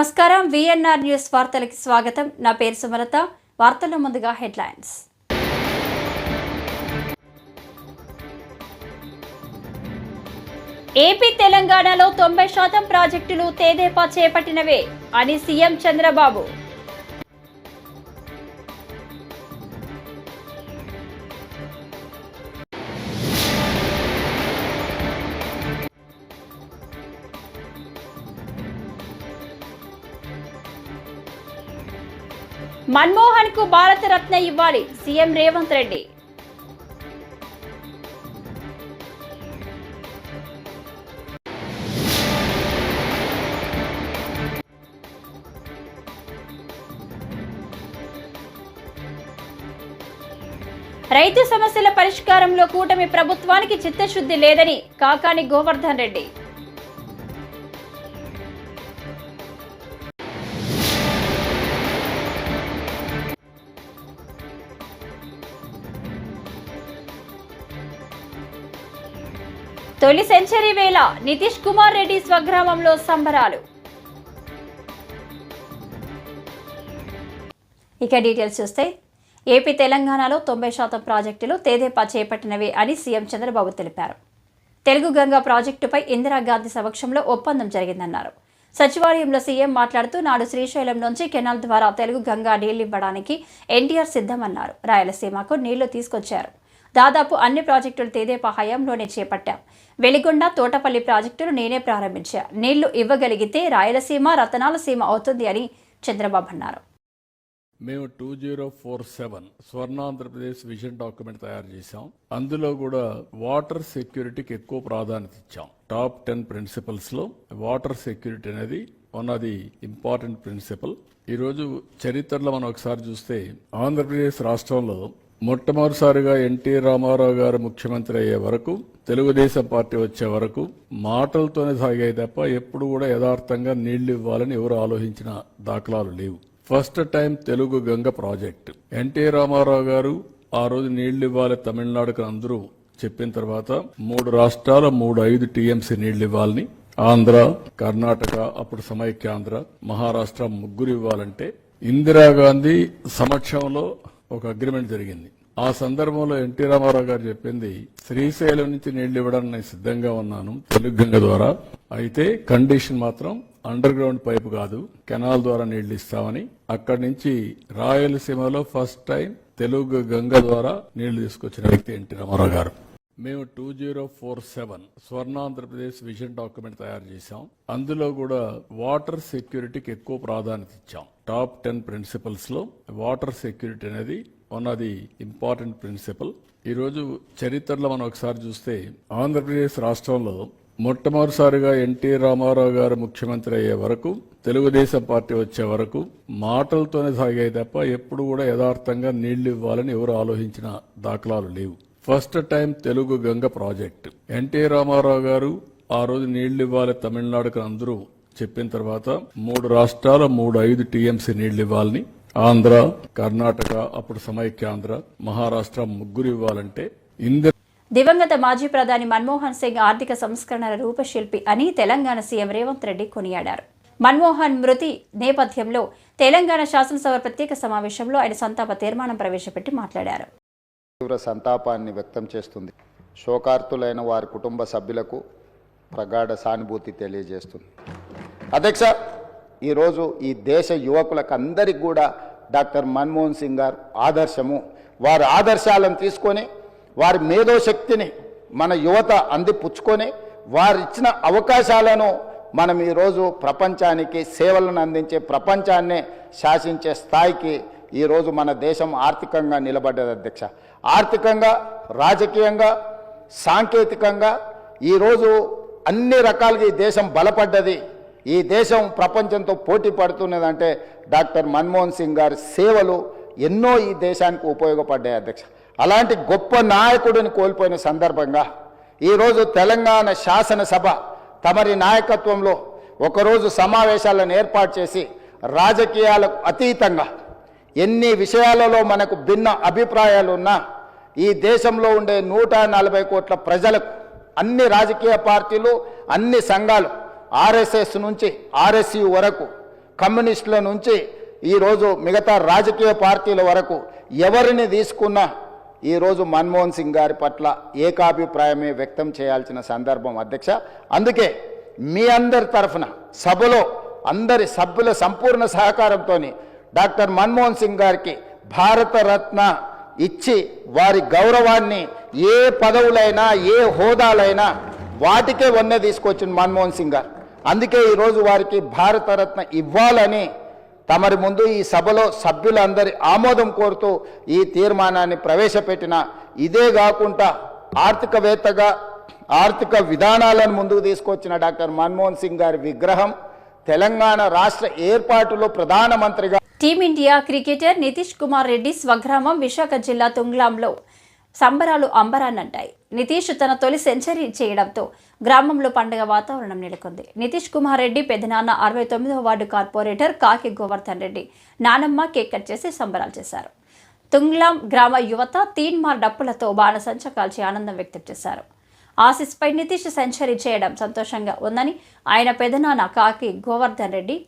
నమస్కారం. VNR news వార్తలకి స్వాగతం. నా పేరు సుమలత. వార్తల ముందుగా హెడ్లైన్స్. ఏపీ తెలంగాణలో తొంభై శాతం ప్రాజెక్టులు తేదేపా చేపట్టినవే అని సీఎం చంద్రబాబు. మన్మోహన్కు భారత రత్న ఇవ్వాలి సీఎం రేవంత్ రెడ్డి. రైతు సమస్యల పరిష్కారంలో కూటమి ప్రభుత్వానికి చిత్తశుద్ధి లేదని కాకాని గోవర్ధన్ రెడ్డి. తొలి సెంచరీ వేళ నితీష్ కుమార్ రెడ్డి స్వగ్రామంలో సంబరాలు. ఇక డీటెయిల్స్ చూస్తే ఏపీ తెలంగాణలో తొంభై శాతం ప్రాజెక్టులు తేదేపా చేపట్టినవి అని సీఎం చంద్రబాబు తెలిపారు. తెలుగు గంగా ప్రాజెక్టుపై ఇందిరాగాంధీ సమక్షంలో ఒప్పందం జరిగిందన్నారు. సచివాలయంలో సీఎం మాట్లాడుతూ నాడు శ్రీశైలం నుంచి కెనాల్ ద్వారా తెలుగు గంగా నీళ్ళు ఇవ్వడానికి ఎన్టీఆర్ సిద్ధమన్నారు. రాయలసీమకు నీళ్ళు తీసుకొచ్చారు. దాదాపు అన్ని ప్రాజెక్టులు తేదేపా హయాంలోనే చేపట్టాం. వెలిగొండ తోటపల్లి ప్రాజెక్టులు నేనే ప్రారంభించా. నీళ్ళు ఇవ్వగలిగితే రాయలసీమ రతనాల సీమ అవుతుంది అని చంద్రబాబు అన్నారు. మేము two zero four seven Swarnandhra Pradesh vision document తయారు చేశాం. అందులో కూడా వాటర్ సెక్యూరిటీకి ఎక్కువ ప్రాధాన్యత ఇచ్చాం. టాప్ టెన్ ప్రిన్సిపల్స్లో వాటర్ సెక్యూరిటీ అనేది one of the important principle ఈరోజు చరిత్రలో మనం ఒకసారి చూస్తే ఆంధ్రప్రదేశ్ రాష్ట్రంలో మొట్టమొదటిసారిగా ఎన్టీ రామారావు గారు ముఖ్యమంత్రి అయ్యే వరకు తెలుగుదేశం పార్టీ వచ్చే వరకు మాటలతోనే సాగాయి తప్ప ఎప్పుడు కూడా యథార్థంగా నీళ్ళు ఇవ్వాలని ఎవరు ఆలోచించిన దాఖలాలు లేవు. First time Telugu Ganga project. NT Rama Rao garu ఆ రోజు నీళ్ళు ఇవ్వాలి తమిళనాడుకు అందరూ చెప్పిన తర్వాత మూడు రాష్ట్రాల మూడు ఐదు టీఎంసీ నీళ్ళు ఇవ్వాలని ఆంధ్ర కర్ణాటక అప్పుడు సమైక్యాంధ్ర మహారాష్ట్ర ముగ్గురు ఇవ్వాలంటే ఇందిరాగాంధీ సమక్షంలో ఒక అగ్రిమెంట్ జరిగింది. ఆ సందర్భంలో ఎన్టీ రామారావు గారు చెప్పింది శ్రీశైలం నుంచి నీళ్ళు ఇవ్వడానికి నేను సిద్ధంగా ఉన్నాను తెలుగు గంగ ద్వారా. అయితే కండిషన్ మాత్రం అండర్ గ్రౌండ్ పైపు కాదు కెనాల్ ద్వారా నీళ్ళు ఇస్తామని. అక్కడి నుంచి రాయలసీమలో ఫస్ట్ టైం తెలుగు గంగ ద్వారా నీళ్ళు తీసుకొచ్చిన వ్యక్తి ఎన్టీ రామారావు గారు. మేము two zero four seven Swarnandhra Pradesh vision document తయారు చేశాం. అందులో కూడా వాటర్ సెక్యూరిటీకి ఎక్కువ ప్రాధాన్యత ఇచ్చాం. టాప్ టెన్ ప్రిన్సిపల్స్లో వాటర్ సెక్యూరిటీ అనేది one of the important principle ఈరోజు చరిత్రలో మనం ఒకసారి చూస్తే ఆంధ్రప్రదేశ్ రాష్ట్రంలో మొట్టమొదటిసారిగా ఎన్టీ రామారావు గారు ముఖ్యమంత్రి అయ్యే వరకు తెలుగుదేశం పార్టీ వచ్చే వరకు మాటలతోనే సాగాయి తప్ప ఎప్పుడు కూడా యథార్థంగా నీళ్ళు ఇవ్వాలని ఎవరు ఆలోచించిన దాఖలాలు లేవు. First time Telugu Ganga project. NT Rama Rao garu ఆ రోజు నీళ్ళు ఇవ్వాలి తమిళనాడుకు అందరూ చెప్పిన తర్వాత మూడు రాష్ట్రాల మూడు ఐదు టీఎంసీ నీళ్ళు ఇవ్వాలని ఆంధ్ర కర్ణాటక అప్పుడు సమైక్యాంధ్ర మహారాష్ట్ర ముగ్గురు ఇవ్వాలంటే ఇందిరా దివంగత మాజీ ప్రధాని మన్మోహన్ సింగ్ ఆర్థిక సంస్కరణల రూపశిల్పి అని తెలంగాణ సీఎం రేవంత్ రెడ్డి కొనియాడారు. మన్మోహన్ మృతి నేపథ్యంలో తెలంగాణ శాసనసభ ప్రత్యేక సమావేశంలో ఆయన సంతాప తీర్మానం ప్రవేశపెట్టి మాట్లాడారు. తీవ్ర సంతాపాన్ని వ్యక్తం చేస్తుంది. శోకార్తులైన వారి కుటుంబ సభ్యులకు ప్రగాఢ సానుభూతి తెలియజేస్తుంది. అధ్యక్ష ఈరోజు ఈ దేశ యువకులకు అందరికి కూడా డాక్టర్ మన్మోహన్ సింగ్ గారు ఆదర్శము. వారి ఆదర్శాలను తీసుకొని వారి మేధోశక్తిని మన యువత అందిపుచ్చుకొని వారిచ్చిన అవకాశాలను మనం ఈరోజు ప్రపంచానికి సేవలను అందించే ప్రపంచాన్నే శాసించే స్థాయికి ఈరోజు మన దేశం ఆర్థికంగా నిలబడ్డది అధ్యక్ష. ఆర్థికంగా రాజకీయంగా సాంకేతికంగా ఈరోజు అన్ని రకాలుగా ఈ దేశం బలపడ్డది. ఈ దేశం ప్రపంచంతో పోటీ పడుతున్నదంటే డాక్టర్ మన్మోహన్ సింగ్ గారి సేవలు ఎన్నో ఈ దేశానికి ఉపయోగపడ్డాయి అధ్యక్ష. అలాంటి గొప్ప నాయకుడిని కోల్పోయిన సందర్భంగా ఈరోజు తెలంగాణ శాసనసభ తమరి నాయకత్వంలో ఒకరోజు సమావేశాలను ఏర్పాటు చేసి రాజకీయాలకు అతీతంగా ఎన్ని విషయాలలో మనకు భిన్న అభిప్రాయాలు ఉన్నా ఈ దేశంలో ఉండే నూట నలభై కోట్ల ప్రజలకు అన్ని రాజకీయ పార్టీలు అన్ని సంఘాలు ఆర్ఎస్ఎస్ నుంచి ఆర్ఎస్యు వరకు కమ్యూనిస్టుల నుంచి ఈరోజు మిగతా రాజకీయ పార్టీల వరకు ఎవరిని తీసుకున్నా ఈరోజు మన్మోహన్ సింగ్ గారి పట్ల ఏకాభిప్రాయమే వ్యక్తం చేయాల్సిన సందర్భం అధ్యక్ష. అందుకే మీ అందరి తరఫున సభలో అందరి సభ్యుల సంపూర్ణ సహకారంతో డాక్టర్ మన్మోహన్ సింగ్ గారికి భారతరత్న ఇచ్చి వారి గౌరవాన్ని ఏ పదవులైనా ఏ హోదాలైనా వాటికే వన్నె తీసుకొచ్చిన మన్మోహన్ సింగ్ గారు. అందుకే ఈరోజు వారికి భారతరత్న ఇవ్వాలని తమరి ముందు ఈ సభలో సభ్యులందరి ఆమోదం కోరుతూ ఈ తీర్మానాన్ని ప్రవేశపెట్టిన ఇదే కాకుండా ఆర్థికవేత్తగా ఆర్థిక విధానాలను ముందుకు తీసుకొచ్చిన డాక్టర్ మన్మోహన్ సింగ్ గారి విగ్రహం తెలంగాణ రాష్ట్ర ఏర్పాటులో ప్రధానమంత్రిగా team India cricketer Nitish Kumar Reddy స్వగ్రామం విశాఖ జిల్లా తుంగ్లాంలో సంబరాలు అంబరాన్నంటాయి. నితీష్ తన తొలి సెంచరీ చేయడంతో గ్రామంలో పండుగ వాతావరణం నెలకొంది. నితీష్ కుమార్ రెడ్డి పెదనాన్న అరవై తొమ్మిదవ వార్డు కార్పొరేటర్ కాకి గోవర్ధన్ రెడ్డి నానమ్మ కేక్ కట్ చేసి సంబరాలు చేశారు. తుంగ్లాం గ్రామ యువత తీన్మార్ డప్పులతో బాణసంచ కాల్చి ఆనందం వ్యక్తం చేశారు. ఆసిస్పై నితీష్ సెంచరీ చేయడం సంతోషంగా ఉందని ఆయన పెదనాన్న కాకి గోవర్ధన్ రెడ్డి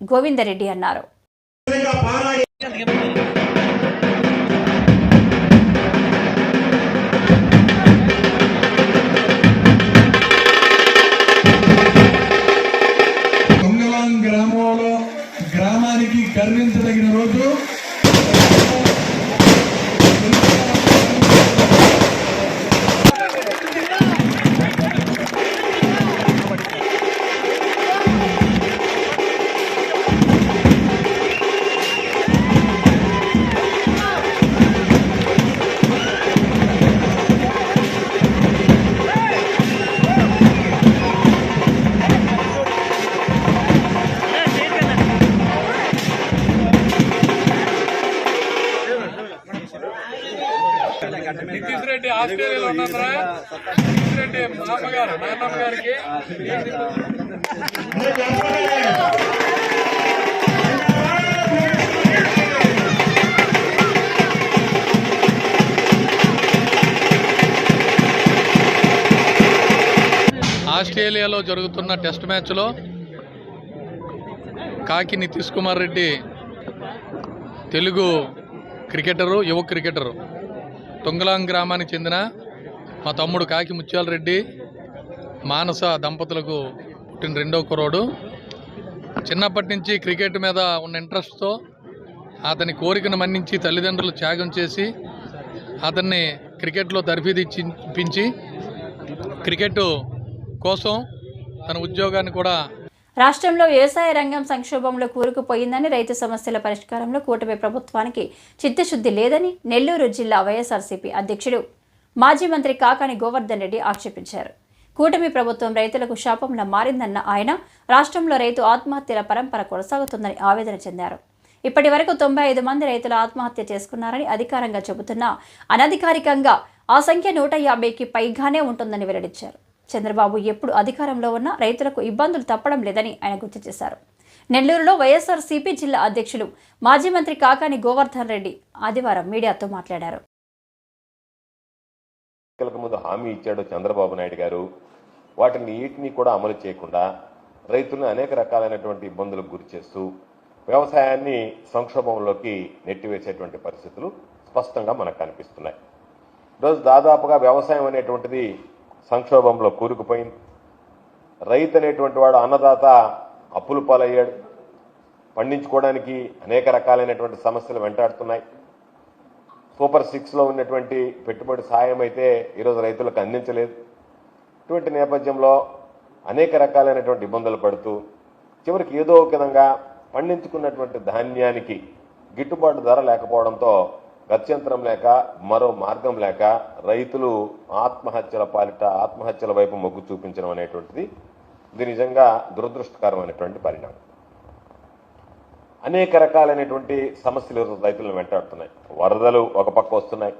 గోవిందరెడ్డి అన్నారు. దొంగలాం ఆస్ట్రేలియాలో జరుగుతున్న టెస్ట్ మ్యాచ్లో కాకి నితీష్ కుమార్ రెడ్డి తెలుగు క్రికెటరు యువ క్రికెటరు. తుంగలాం గ్రామానికి చెందిన మా తమ్ముడు కాకి ముత్యాల రెడ్డి మానస దంపతులకు పుట్టిన రెండో కురోడు చిన్నప్పటి నుంచి క్రికెట్ మీద ఉన్న ఇంట్రెస్ట్తో అతని కోరికను మన్నించి తల్లిదండ్రులు త్యాగం చేసి అతన్ని క్రికెట్లో తర్ఫీదిచ్చించి క్రికెట్ కోసం తన ఉద్యోగాన్ని కూడా రాష్ట్రంలో వ్యవసాయ రంగం సంక్షోభంలో కూరుకుపోయిందని రైతు సమస్యల పరిష్కారంలో కూటమి ప్రభుత్వానికి చిత్తశుద్ధి లేదని నెల్లూరు జిల్లా వైఎస్ఆర్సీపీ అధ్యక్షుడు మాజీ మంత్రి కాకాని గోవర్ధన్ రెడ్డి ఆక్షేపించారు. కూటమి ప్రభుత్వం రైతులకు శాపంలా మారిందన్న ఆయన రాష్ట్రంలో రైతు ఆత్మహత్యల పరంపర కొనసాగుతుందని ఆవేదన చెందారు. ఇప్పటి వరకు తొంభై ఐదు మంది రైతులు ఆత్మహత్య చేసుకున్నారని అధికారంగా చెబుతున్నా అనధికారికంగా ఆ సంఖ్య నూట యాభైకి పైగానే ఉంటుందని వెల్లడించారు. చంద్రబాబు ఎప్పుడు అధికారంలో ఉన్నా రైతులకు ఇబ్బందులు తప్పడం లేదని ఆయన గుర్తు చేశారు. నెల్లూరులో వైఎస్ఆర్సీపీ జిల్లా అధ్యక్షులు మాజీ మంత్రి కాకాని గోవర్ధన్ రెడ్డి ఆదివారం మీడియాతో మాట్లాడారు. ఎన్నికలకు ముందు హామీ ఇచ్చాడు చంద్రబాబు నాయుడు గారు. వాటిని వీటిని కూడా అమలు చేయకుండా రైతులను అనేక రకాలైనటువంటి ఇబ్బందులకు గురి చేస్తూ వ్యవసాయాన్ని సంక్షోభంలోకి నెట్టివేసేటువంటి పరిస్థితులు స్పష్టంగా మనకు కనిపిస్తున్నాయి. ఈరోజు దాదాపుగా వ్యవసాయం అనేటువంటిది సంక్షోభంలో కూరుకుపోయింది. రైతు అనేటువంటి వాడు అన్నదాత అప్పులు పాలయ్యాడు. పండించుకోవడానికి అనేక రకాలైనటువంటి సమస్యలు వెంటాడుతున్నాయి. సూపర్ సిక్స్లో ఉన్నటువంటి పెట్టుబడి సాయం అయితే ఈరోజు రైతులకు అందించలేదు. ఇటువంటి నేపథ్యంలో అనేక రకాలైనటువంటి ఇబ్బందులు పడుతూ చివరికి ఏదో ఒక విధంగా పండించుకున్నటువంటి ధాన్యానికి గిట్టుబాటు ధర లేకపోవడంతో గత్యంతరం లేక మరో మార్గం లేక రైతులు ఆత్మహత్యల పాలిట ఆత్మహత్యల వైపు మొగ్గు చూపించడం అనేటువంటిది ఇది నిజంగా దురదృష్టకరమైనటువంటి పరిణామం. అనేక రకాలైనటువంటి సమస్యలు రైతులను వెంటాడుతున్నాయి. వరదలు ఒక పక్క వస్తున్నాయి.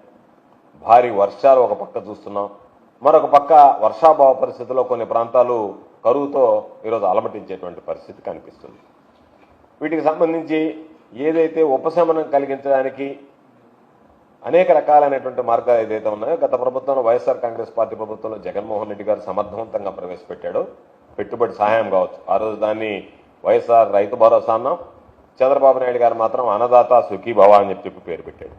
భారీ వర్షాలు ఒక పక్క చూస్తున్నాం. మరొక పక్క వర్షాభావ పరిస్థితిలో కొన్ని ప్రాంతాలు కరువుతో ఈరోజు అలమటించేటువంటి పరిస్థితి కనిపిస్తుంది. వీటికి సంబంధించి ఏదైతే ఉపశమనం కలిగించడానికి అనేక రకాలైనటువంటి మార్గాలు ఏదైతే ఉన్నాయో గత ప్రభుత్వంలో వైఎస్ఆర్ కాంగ్రెస్ పార్టీ ప్రభుత్వంలో జగన్మోహన్ రెడ్డి గారు సమర్థవంతంగా ప్రవేశపెట్టాడో. పెట్టుబడి సహాయం కావచ్చు. ఆ రోజు దాన్ని వైఎస్ఆర్ రైతు భరోసా అన్నాం. చంద్రబాబు నాయుడు గారు మాత్రం అన్నదాత సుఖీభవ అని చెప్పి చెప్పి పేరు పెట్టాడు.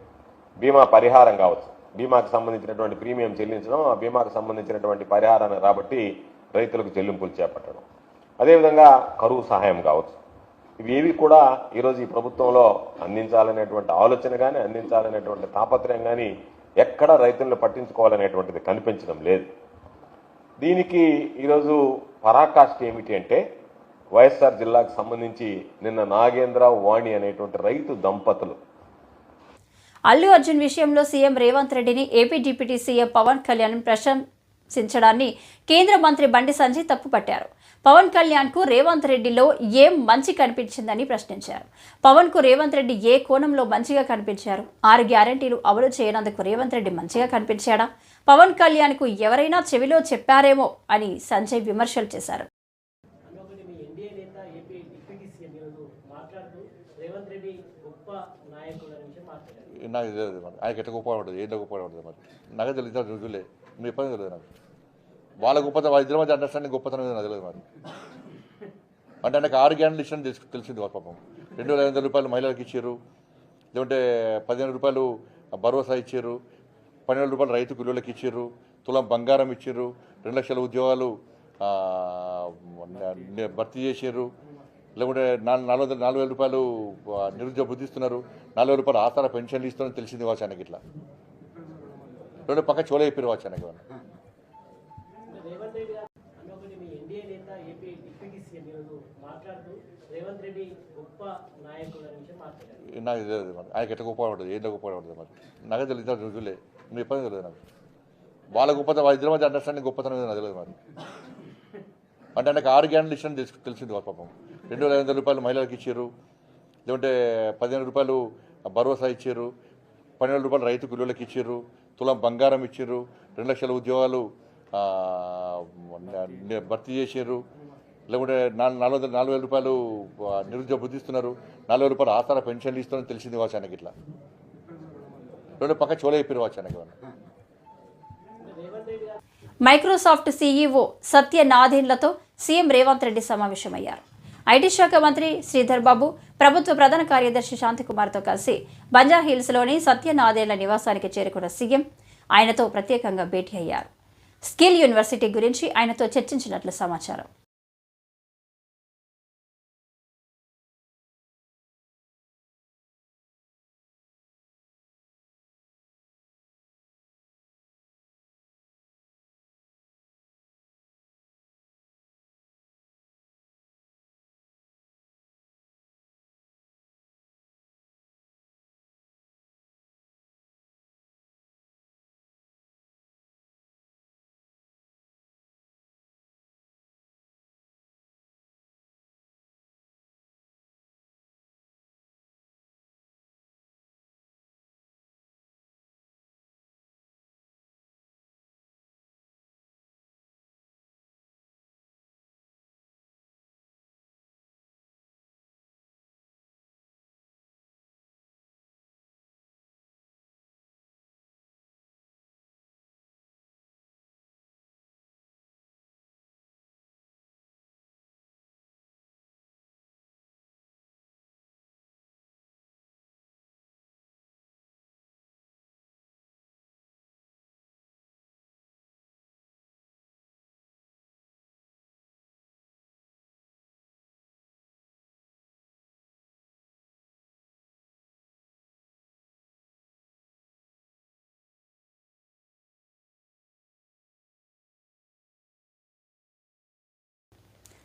బీమా పరిహారం కావచ్చు. బీమాకు సంబంధించినటువంటి ప్రీమియం చెల్లించడం ఆ బీమాకు సంబంధించినటువంటి పరిహారాన్ని రాబట్టి రైతులకు చెల్లింపులు చేపట్టడం. అదేవిధంగా కరువు సహాయం కావచ్చు. ఇవి ఏవి కూడా ఈరోజు ఈ ప్రభుత్వంలో అందించాలనేటువంటి ఆలోచన కానీ అందించాలనేటువంటి తాపత్రయం కానీ ఎక్కడ రైతులను పట్టించుకోవాలనేటువంటిది కనిపించడం లేదు. దీనికి ఈరోజు పరాకాష్ఠ ఏమిటి అంటే వైఎస్ఆర్ జిల్లాకు సంబంధించి నిన్న నాగేంద్ర వాణి అనేటువంటి రైతు దంపతులు. అల్లు అర్జున్ విషయంలో సీఎం రేవంత్ రెడ్డిని AP deputy CM Pavan Kalyan ప్రశంసించడాన్ని కేంద్ర మంత్రి బండి సంజయ్ తప్పుపట్టారు. పవన్ కళ్యాణ్కు రేవంత్ రెడ్డిలో ఏం మంచి కనిపించిందని ప్రశ్నించారు. పవన్కు రేవంత్ రెడ్డి ఏ కోణంలో మంచిగా కనిపించారు? ఆరు గ్యారంటీలు అమలు చేయనందుకు రేవంత్ రెడ్డి మంచిగా కనిపించాడా? పవన్ కళ్యాణ్కు ఎవరైనా చెవిలో చెప్పారేమో అని సంజయ్ విమర్శలు చేశారు. నాకు తెలియదు మరి. ఆయనకి ఎట్లా ఏంటో గొప్పపడదు మరి? నాకు తెలియదు ఇద్దరు రుజువులే మీ పని తెలియదు నాకు. వాళ్ళ గొప్పతనం వాళ్ళ ఇద్దరి మధ్య అండర్స్టాండింగ్ గొప్పతనం ఏదో తెలియదు మరి. అంటే ఆయనకు ఆరు గ్యాండ్లు ఇచ్చిన తెలుసు తెలిసింది వాళ్ళ పాపం. రెండు వేల ఐదు వందల రూపాయలు మహిళలకు ఇచ్చారు లేదంటే పదిహేను రూపాయలు భరోసా ఇచ్చారు పన్నెండు రూపాయలు రైతు కూలీలకు ఇచ్చారు తులం బంగారం ఇచ్చారు రెండు లక్షల ఉద్యోగాలు భర్తీ చేశారు లేకుంటే నాలుగు నాలుగు వందల నాలుగు వేల రూపాయలు నిరుద్యోగ బుద్ధిస్తున్నారు నాలుగు వేల రూపాయలు ఆసార పెన్షన్లు ఇస్తున్నారని తెలిసింది వాచ్ అనకి ఇట్లా. రెండు పక్క చోలే చెప్పారు కావచ్చు వాళ్ళు ఏమన్నా. రేవంత్ రెడ్డి గారు అన్న ఒకటి మీ ఎన్డీఏ ఏపీ డిప్యూటీ సీఎం ఈరోజు మాట్లాడుతూ రేవంత్ రెడ్డి గొప్ప నాయకుడు అనే విషయం మాట్లాడారు. నాకు తెలియదు మరి ఆయనకి ఎట్లా గొప్పపడదు ఏంటో గొప్పపడదు మరి నాకు తెలియదు ఇద్దరు నువ్వు ఇబ్బంది తెలియదు నాకు. వాళ్ళ గొప్పతనం వాళ్ళ ఇద్దరి మధ్య అండర్స్టాండింగ్ గొప్పతనం ఏదో నాకు తెలియదు మరి అంటే ఆయనకు ఆరు గ్యారెంటీ ఇష్టం తెలుసు తెలిసింది వాళ్ళ పాపం. రెండు వేల ఐదు వందల రూపాయలు మహిళలకు ఇచ్చారు. లేదంటే పదిహేను రూపాయలు భరోసా ఇచ్చారు. పన్నెండు రూపాయలు రైతు కూలీలకు ఇచ్చారు. తులం బంగారం ఇచ్చారు. రెండు లక్షల ఉద్యోగాలు భర్తీ చేశారు. లేకుంటే నాలుగు నాలుగు వందల నాలుగు వేల రూపాయలు నిరుద్యోగ బుద్ధి ఇస్తున్నారు. నాలుగు వేల రూపాయలు ఆసార పెన్షన్లు ఇస్తున్నారని తెలిసింది వాచ్ ఆయనకి ఇట్లా. రెండు పక్క చోలే చెప్పారు వాచ్ ఆయనకి మైక్రోసాఫ్ట్ సీఈఓ సత్య నాదెండ్లతో సీఎం రేవంత్ రెడ్డి సమావేశమయ్యారు. ఐటీ శాఖ మంత్రి శ్రీధర్ బాబు ప్రభుత్వ ప్రధాన కార్యదర్శి శాంతికుమార్తో కలిసి బంజారాహిల్స్లోని సత్యనాదేళ్ళ నివాసానికి చేరుకున్న సీఎం ఆయనతో ప్రత్యేకంగా భేటీ అయ్యారు. స్కిల్ యూనివర్సిటీ గురించి ఆయనతో చర్చించినట్లు సమాచారం.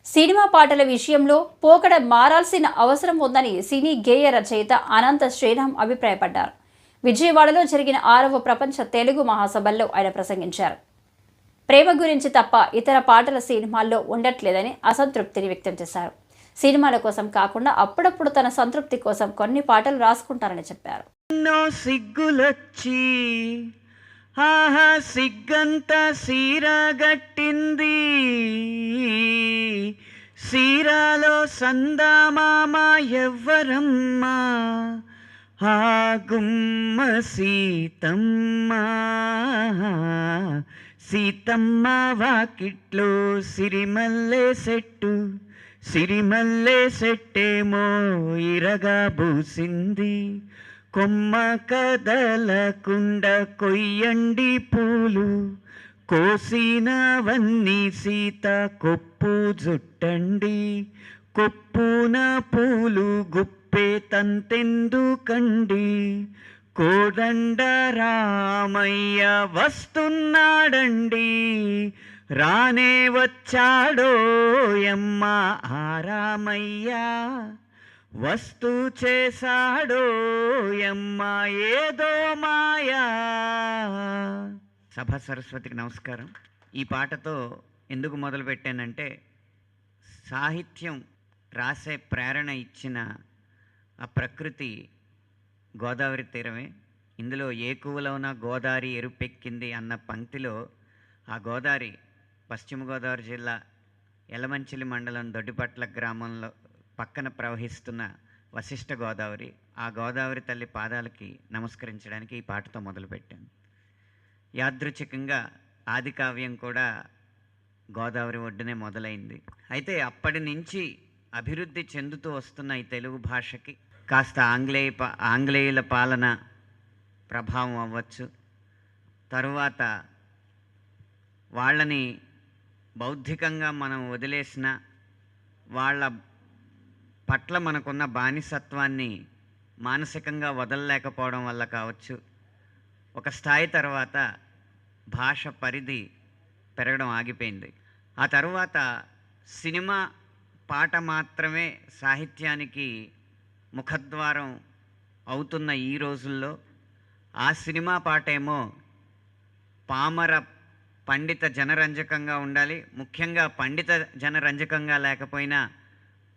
సినిమా పాటల విషయంలో పోకడ మారాల్సిన అవసరం ఉందని సినీ గేయ రచయిత అనంత శ్రీరామ్ అభిప్రాయపడ్డారు. విజయవాడలో జరిగిన ఆరవ ప్రపంచ తెలుగు మహాసభల్లో ఆయన ప్రసంగించారు. ప్రేమ గురించి తప్ప ఇతర పాటల సినిమాల్లో ఉండట్లేదని అసంతృప్తిని వ్యక్తం చేశారు. సినిమాల కోసం కాకుండా అప్పుడప్పుడు తన సంతృప్తి కోసం కొన్ని పాటలు రాసుకుంటారని చెప్పారు. ఎన్నో సిగ్గులొచ్చి ఆహా సిగ్గంత సీరగట్టింది సీరాలో సందామామ ఎవ్వరమ్మా. ఆ గుమ్మ సీతమ్మ. సీతమ్మ వాకిట్లో సిరిమల్లె సెట్టు. సిరిమల్లె సెట్టేమో ఇరగా బూసింది. కొమ్మ కదలకుండ కొయ్యండి పూలు కోసినవన్నీ సీత కొప్పు జుట్టండి. కొప్పున పూలు గుప్పే తంతెందుకండి కోదండ రామయ్య వస్తున్నాడండి. రానే వచ్చాడో ఎమ్మ ఆరామయ్య వస్తు చేశాడో ఎమ్మ ఏదో మాయా. సభ సరస్వతికి నమస్కారం. ఈ పాటతో ఎందుకు మొదలు పెట్టానంటే సాహిత్యం రాసే ప్రేరణ ఇచ్చిన ఆ ప్రకృతి గోదావరి తీరమే. ఇందులో ఏ కువలోన గోదావరి ఎరుపెక్కింది అన్న పంక్తిలో ఆ గోదావరి పశ్చిమ గోదావరి జిల్లా ఎలమంచిలి మండలం దొడ్డిపట్ల గ్రామంలో పక్కన ప్రవహిస్తున్న వశిష్ఠ గోదావరి ఆ గోదావరి తల్లి పాదాలకి నమస్కరించడానికి ఈ పాటతో మొదలుపెట్టాను. యాదృచ్ఛికంగా ఆది కావ్యం కూడా గోదావరి ఒడ్డునే మొదలైంది. అయితే అప్పటి నుంచి అభివృద్ధి చెందుతూ వస్తున్న ఈ తెలుగు భాషకి కాస్త ఆంగ్లేయ ఆంగ్లేయుల పాలన ప్రభావం అవ్వచ్చు. తరువాత వాళ్ళని బౌద్ధికంగా మనం వదిలేసిన వాళ్ళ పట్ల మనకున్న బానిసత్వాన్ని మానసికంగా వదలలేకపోవడం వల్ల కావచ్చు. ఒక స్థాయి తర్వాత భాష పరిధి పెరగడం ఆగిపోయింది. ఆ తరువాత సినిమా పాట మాత్రమే సాహిత్యానికి ముఖద్వారం అవుతున్న ఈ రోజుల్లో ఆ సినిమా పాట ఏమో పామర పండిత జనరంజకంగా ఉండాలి. ముఖ్యంగా పండిత జనరంజకంగా లేకపోయినా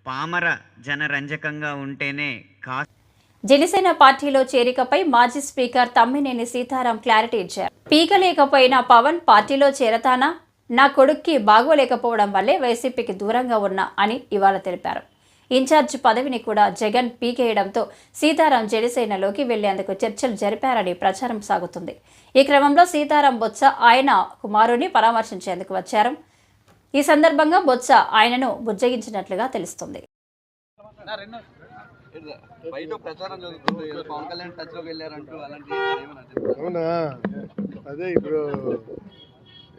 పామర జనరంజకంగా ఉంటేనే కా జనసేన పార్టీలో చేరికపై మాజీ స్పీకర్ తమ్మినేని సీతారాం క్లారిటీ ఇచ్చారు. పీకలేకపోయిన పవన్ పార్టీలో చేరతానా? నా కొడుక్కి బాగోలేకపోవడం వల్లే వైసీపీకి దూరంగా ఉన్నా అని ఇవాళ తెలిపారు. ఇన్ఛార్జ్ పదవిని కూడా జగన్ పీకేయడంతో సీతారాం జనసేనలోకి వెళ్ళేందుకు చర్చలు జరిపారని ప్రచారం సాగుతుంది. ఈ క్రమంలో సీతారాం బొత్స ఆయన కుమారుని పరామర్శించేందుకు వచ్చారు. ఈ సందర్భంగా బొత్స ఆయనను బుజ్జగించినట్లుగా తెలుస్తుంది. ప్రచారం అవునా? అదే ఇప్పుడు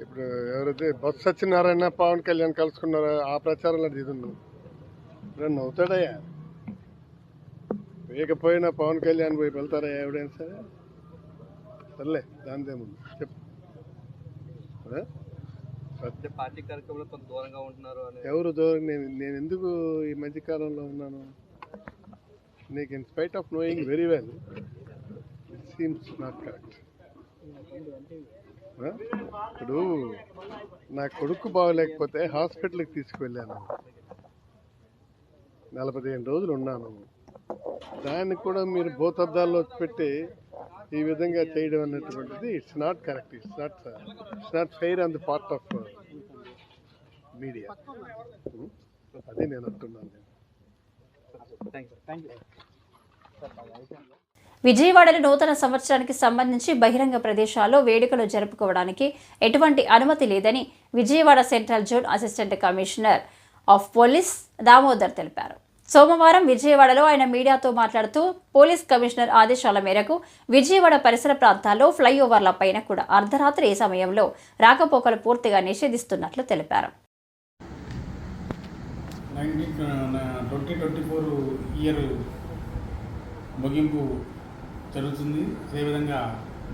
ఇప్పుడు ఎవరైతే బొత్స సత్యనారాయణ పవన్ కళ్యాణ్ కలుసుకున్నారో ఆ ప్రచారంలో ఇది ఉంది ఇప్పుడు నవ్వుతాడయ్యా. వేయకపోయినా పవన్ కళ్యాణ్ పోయి వెళ్తారా ఎవడైనా సరే? సర్లే దానిదేముంది. చెప్పు. ఆ? పార్టీ కార్యక్రమంలో కొంత దూరంగా ఉంటున్నారు అని. ఎవరు దూరం? నేను నేను ఎందుకు ఈ మధ్య కాలంలో ఉన్నాను? నీకు in spite of knowing very well it seems not correct ఇప్పుడు నా కొడుకు బాగలేకపోతే హాస్పిటల్కి తీసుకువెళ్ళాను. నలభై ఐదు రోజులు ఉన్నాను. దాన్ని కూడా మీరు భూతద్దాల్లో పెట్టి ఈ విధంగా చేయడం అనేటువంటిది it's not correct it's not it's not fair on the part of media అదే నేను అంటున్నాను. విజయవాడలో నూతన సంవత్సరానికి సంబంధించి బహిరంగ ప్రదేశాల్లో వేడుకలు జరుపుకోవడానికి ఎటువంటి అనుమతి లేదని Vijayawada central zone assistant commissioner of police Damodar తెలిపారు. సోమవారం విజయవాడలో ఆయన మీడియాతో మాట్లాడుతూ పోలీస్ కమిషనర్ ఆదేశాల మేరకు విజయవాడ పరిసర ప్రాంతాల్లో ఫ్లైఓవర్ల పైన కూడా అర్ధరాత్రి ఈ సమయంలో రాకపోకలు పూర్తిగా నిషేధిస్తున్నట్లు తెలిపారు. ఇయర్ ముగింపు జరుగుతుంది. అదేవిధంగా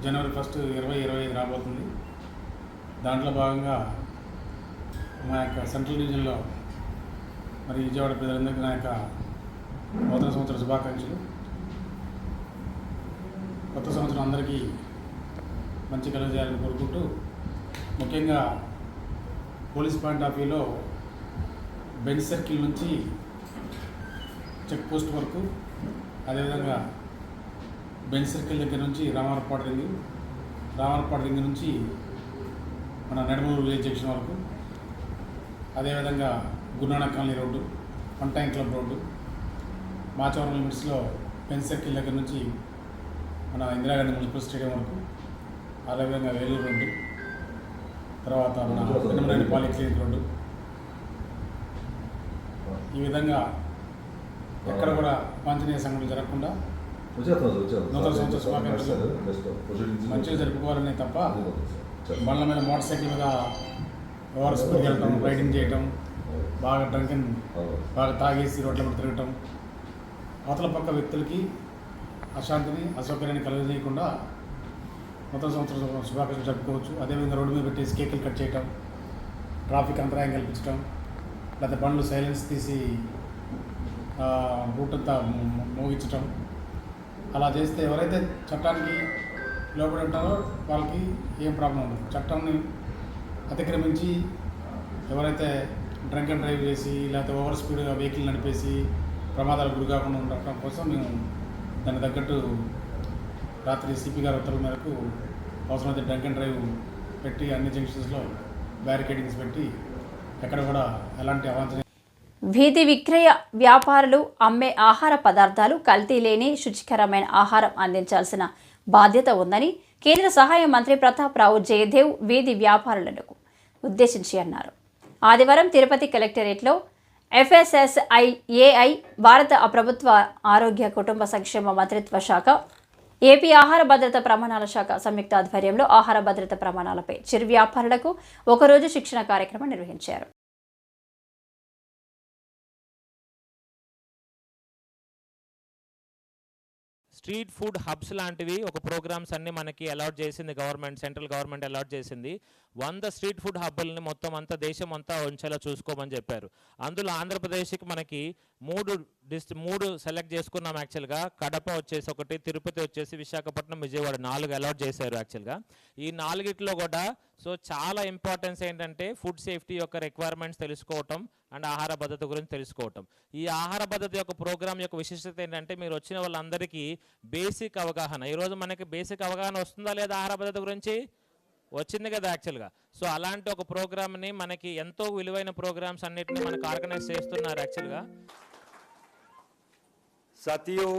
జనవరి ఫస్ట్ ఇరవై ఇరవై ఐదు రాబోతుంది. దాంట్లో భాగంగా మా యొక్క సెంట్రల్ డివిజన్లో మరి విజయవాడ ప్రజలందరికీ నా యొక్క నూతన సంవత్సర శుభాకాంక్షలు. కొత్త సంవత్సరం అందరికీ మంచి కలుగజేయాలని కోరుకుంటూ ముఖ్యంగా పోలీస్ పాయింట్ ఆఫ్ వ్యూలో బెంచ్ సర్కిల్ నుంచి చెక్ పోస్ట్ వరకు అదేవిధంగా బెంచ్ సర్కిల్ దగ్గర నుంచి రామారపాడు రింగ్ రామారపాడు రింగ్ నుంచి మన నడుమూరు విలేజ్ జంక్షన్ వరకు అదేవిధంగా Guru Nanak colony road one time club road Machavaram లిమిట్స్లో బెంచ్ సర్కిల్ దగ్గర నుంచి మన ఇందిరాగాంధీ మున్సిపల్ స్టేడియం వరకు అదేవిధంగా వేలూరు రోడ్డు తర్వాత మన పెనమనేని పాలిక్లినిక్ రోడ్డు. ఈ విధంగా ఎక్కడ కూడా వాంఛనీయ సంఘటనలు జరగకుండా నూతన సంవత్సర శుభాకాంక్షలు. మంచిగా జరుపుకోవాలనే తప్ప బండ్ల మీద మోటార్ సైకిల్ మీద వెళ్ళటం రైడింగ్ చేయటం బాగా డ్రంకెన్ బాగా తాగేసి రోడ్ల మీద తిరగటం. అవతల పక్క వ్యక్తులకి అశాంతిని అసౌకర్యాన్ని కలుగజేయకుండా నూతన సంవత్సరం శుభాకాంక్షలు జరుపుకోవచ్చు అదేవిధంగా రోడ్డు మీద పెట్టేసి కేకులు కట్ చేయటం ట్రాఫిక్ అంతరాయం కల్పించడం లేకపోతే బండ్లు సైలెన్స్ తీసి రూట్ అంతా మోగించటం. అలా చేస్తే ఎవరైతే చట్టానికి లోబడి ఉంటారో వాళ్ళకి ఏం ప్రాబ్లం ఉండదు. చట్టాన్ని అతిక్రమించి ఎవరైతే డ్రంక్ అండ్ డ్రైవ్ చేసి లేకపోతే ఓవర్ స్పీడ్గా వెహికల్ నడిపేసి ప్రమాదాలకు గురి కాకుండా ఉండటం కోసం మేము దానికి తగ్గట్టు రాత్రి సిపి గారి ఉత్తర్వుల మేరకు అవసరమైతే డ్రంక్ అండ్ డ్రైవ్ పెట్టి అన్ని జంక్షన్స్లో బ్యారికేడింగ్స్ పెట్టి ఎక్కడ కూడా ఎలాంటి అవాంఛనీయ వీధి విక్రయ వ్యాపారులు అమ్మే ఆహార పదార్థాలు కల్తీ లేని శుచికరమైన ఆహారం అందించాల్సిన బాధ్యత ఉందని కేంద్ర సహాయ మంత్రి ప్రతాప్ రావు జయదేవ్ వీధి వ్యాపారులను ఉద్దేశించి అన్నారు. ఆదివారం తిరుపతి కలెక్టరేట్లో ఎఫ్ఎస్ఎస్ఐ ఏఐ భారత ప్రభుత్వ ఆరోగ్య కుటుంబ సంక్షేమ మంత్రిత్వ శాఖ ఏపీ ఆహార భద్రత ప్రమాణాల శాఖ సంయుక్త ఆధ్వర్యంలో ఆహార భద్రత ప్రమాణాలపై చిరు వ్యాపారులకు ఒకరోజు శిక్షణ కార్యక్రమం నిర్వహించారు. స్ట్రీట్ ఫుడ్ హబ్స్ లాంటివి ఒక ప్రోగ్రామ్స్ అన్ని మనకి అలాట్ చేసింది గవర్నమెంట్ సెంట్రల్ గవర్నమెంట్ అలాట్ చేసింది. వంద స్ట్రీట్ ఫుడ్ హబ్బుల్ని మొత్తం అంతా దేశం అంతా ఉంచేలా చూసుకోమని చెప్పారు. అందులో ఆంధ్రప్రదేశ్కి మనకి మూడు డిస్ట్ మూడు సెలెక్ట్ చేసుకున్నాం యాక్చువల్గా. కడప వచ్చేసి ఒకటి తిరుపతి వచ్చేసి విశాఖపట్నం విజయవాడ నాలుగు అలాట్ చేశారు యాక్చువల్గా. ఈ నాలుగిట్లో కూడా సో చాలా ఇంపార్టెన్స్ ఏంటంటే ఫుడ్ సేఫ్టీ యొక్క రిక్వైర్మెంట్స్ తెలుసుకోవటం అండ్ ఆహార భద్రత గురించి తెలుసుకోవటం ఈ ఆహార భద్రత యొక్క ప్రోగ్రామ్ యొక్క విశిష్టత ఏంటంటే మీరు వచ్చిన వాళ్ళందరికీ బేసిక్ అవగాహన ఈరోజు మనకి బేసిక్ అవగాహన వస్తుందా లేదా ఆహార భద్రత గురించి వచ్చింది కదా యాక్చువల్గా సో అలాంటి ఒక ప్రోగ్రామ్ని మనకి ఎంతో విలువైన ప్రోగ్రామ్స్ అన్నిటిని మనకు ఆర్గనైజ్ చేస్తున్నారు యాక్చువల్గా साथियों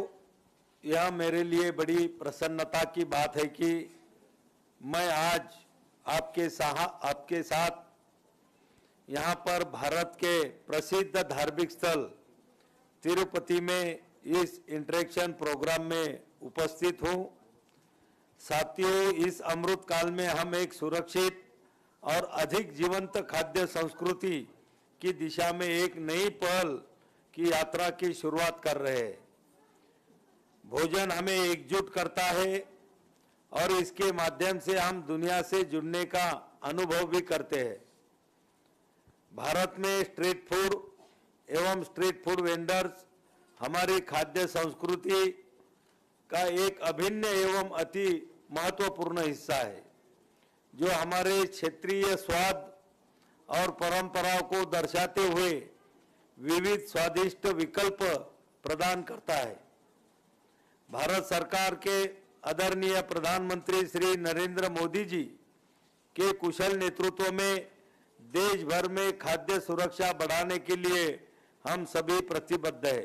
यह मेरे लिए बड़ी प्रसन्नता की बात है कि मैं आज आपके साहा आपके साथ यहाँ पर भारत के प्रसिद्ध धार्मिक स्थल तिरुपति में इस इंटरेक्शन प्रोग्राम में उपस्थित हूँ। साथियों, इस अमृत काल में हम एक सुरक्षित और अधिक जीवंत खाद्य संस्कृति की दिशा में एक नई पहल की यात्रा की शुरुआत कर रहे हैं। भोजन हमें एकजुट करता है और इसके माध्यम से हम दुनिया से जुड़ने का अनुभव भी करते हैं। भारत में स्ट्रीट फ़ूड एवं स्ट्रीट फ़ूड वेंडर्स हमारी खाद्य संस्कृति का एक अभिन्न एवं अति महत्वपूर्ण हिस्सा है, जो हमारे क्षेत्रीय स्वाद और परंपराओं को दर्शाते हुए विविध स्वादिष्ट विकल्प प्रदान करता है। भारत सरकार के आदरणीय प्रधानमंत्री श्री नरेंद्र मोदी जी के कुशल नेतृत्व में देश भर में खाद्य सुरक्षा बढ़ाने के लिए हम सभी प्रतिबद्ध है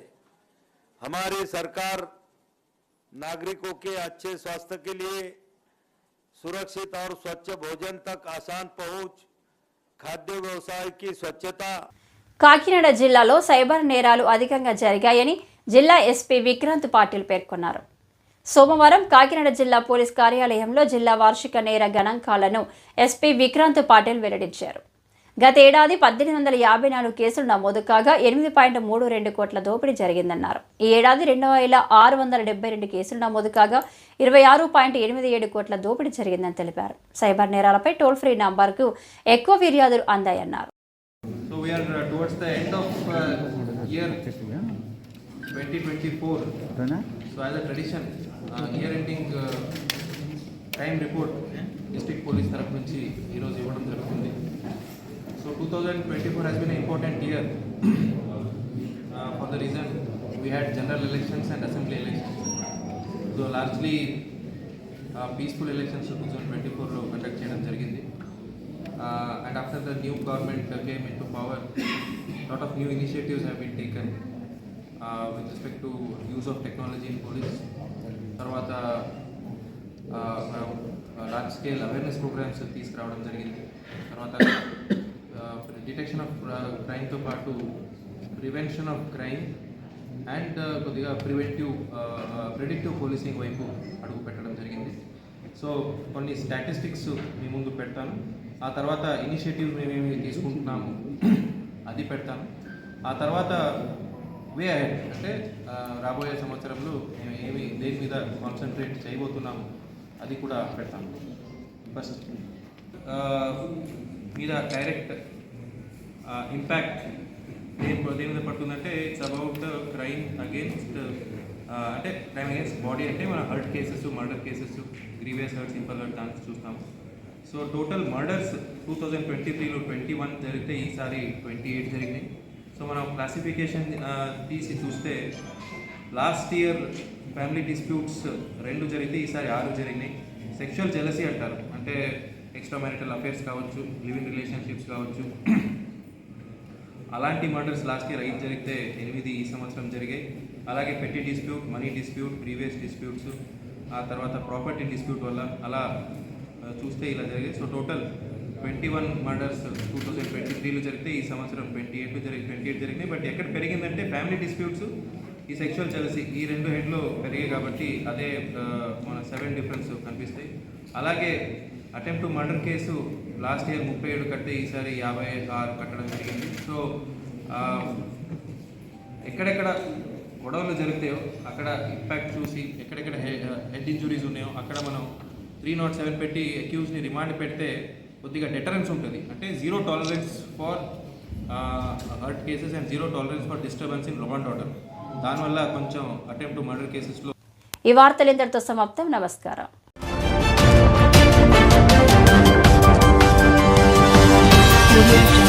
हमारी सरकार नागरिकों के अच्छे स्वास्थ्य के लिए सुरक्षित और स्वच्छ भोजन तक आसान पहुंच खाद्य व्यवसाय की स्वच्छता కాకినాడ జిల్లాలో సైబర్ నేరాలు అధికంగా జరిగాయని జిల్లా ఎస్పీ విక్రాంత్ పాటిల్ పేర్కొన్నారు సోమవారం కాకినాడ జిల్లా పోలీస్ కార్యాలయంలో జిల్లా వార్షిక నేర గణాంకాలను ఎస్పీ విక్రాంత్ పాటిల్ వెల్లడించారు గత ఏడాది పద్దెనిమిది వందల యాభై నాలుగు కేసులు నమోదు కాగా ఎనిమిది పాయింట్ మూడు రెండు కోట్ల దోపిడీ జరిగిందన్నారు. ఈ ఏడాది రెండు వేల ఆరు వందల డెబ్బై రెండు కేసులు నమోదు కాగా ఇరవై ఆరు పాయింట్ ఎనిమిది ఏడు కోట్ల దోపిడీ జరిగిందని తెలిపారు. సైబర్ నేరాలపై టోల్ ఫ్రీ నంబర్కు ఎక్కువ ఫిర్యాదులు అందాయన్నారు. So we are uh, towards the end of uh, year 2024. So as a tradition, uh, year ending uh, time report district police తరఫు నుంచి ఈరోజు ఇవ్వడం జరుగుతుంది. So two has twenty four important year important year for the reason had general general elections and assembly So so largely peaceful elections two thousand twenty ఫోర్లో conduct చేయడం జరిగింది. Uh, and after the new government uh, came into power, lot of new initiatives have been taken uh, with respect to use of technology in police. తర్వాత large scale awareness programmes తీసుకురావడం జరిగింది. తర్వాత detection of క్రైమ్తో పాటు prevention of crime and కొద్దిగా preventive predictive policing వైపు అడుగు పెట్టడం జరిగింది. సో కొన్ని స్టాటిస్టిక్స్ మీ ముందు పెడతాను. ఆ తర్వాత ఇనిషియేటివ్ మేమేమి తీసుకుంటున్నాము అది పెడతాను. ఆ తర్వాత వే అహెడ్ అంటే రాబోయే సంవత్సరంలో మేము ఏమి దేని మీద కాన్సన్ట్రేట్ చేయబోతున్నాము అది కూడా పెడతాను. ఫస్ట్ మీద డైరెక్ట్ ఇంపాక్ట్ దేని దేని మీద పడుతుందంటే ఇట్స్ అబౌట్ క్రైమ్ అగేన్స్ట్ అంటే క్రైమ్ అగేన్స్ట్ బాడీ అంటే మన hurt cases murder cases grievous hurt simple hurt దానికి చూస్తాము. So total murders two thousand twenty త్రీలో ట్వంటీ వన్ జరిగితే ఈసారి ట్వంటీ ఎయిట్ జరిగినాయి. సో మనం క్లాసిఫికేషన్ తీసి చూస్తే లాస్ట్ ఇయర్ ఫ్యామిలీ డిస్ప్యూట్స్ రెండు జరిగితే ఈసారి ఆరు జరిగినాయి. సెక్షువల్ జెలసీ అంటారు. అంటే ఎక్స్ట్రా మ్యారిటల్ అఫేర్స్ కావచ్చు లివింగ్ రిలేషన్షిప్స్ కావచ్చు అలాంటి మర్డర్స్ లాస్ట్ ఇయర్ ఐదు జరిగితే ఎనిమిది ఈ సంవత్సరం జరిగాయి. అలాగే పెట్టి dispute money dispute previous disputes ఆ తర్వాత ప్రాపర్టీ డిస్ప్యూట్ వల్ల అలా చూస్తే ఇలా జరిగాయి. So total twenty one murders two thousand twenty త్రీలో జరిగితే ఈ సంవత్సరం ట్వంటీ ఎయిట్ జరిగి ట్వంటీ ఎయిట్ జరిగినాయి. బట్ ఎక్కడ పెరిగిందంటే ఫ్యామిలీ డిస్ప్యూట్స్ ఈ సెక్షువల్ జెలసీ ఈ రెండు హెడ్లో పెరిగాయి కాబట్టి అదే మన సెవెన్ డిఫరెన్స్ కనిపిస్తాయి. అలాగే attempt murder case last year ముప్పై ఏడు కడితే ఈసారి యాభై ఆరు కట్టడం జరిగింది. సో ఎక్కడెక్కడ గొడవలు జరుగుతాయో అక్కడ ఇంపాక్ట్ చూసి ఎక్కడెక్కడ హెడ్ ఇంజురీస్ ఉన్నాయో అక్కడ మనం త్రీ నాట్ సెవెన్ పెట్టి అక్యూజ్ని రిమాండ్ పెడితే కొద్దిగా డెటరెన్స్ ఉంటుంది. అంటే zero tolerance for hurt cases and zero tolerance for disturbance in law and order దానివల్ల కొంచెం అటెంప్ట్ టు మర్డర్ కేసెస్లో ఈ వార్తలు ఇంతటితో సమాప్తం. నమస్కారం. Audio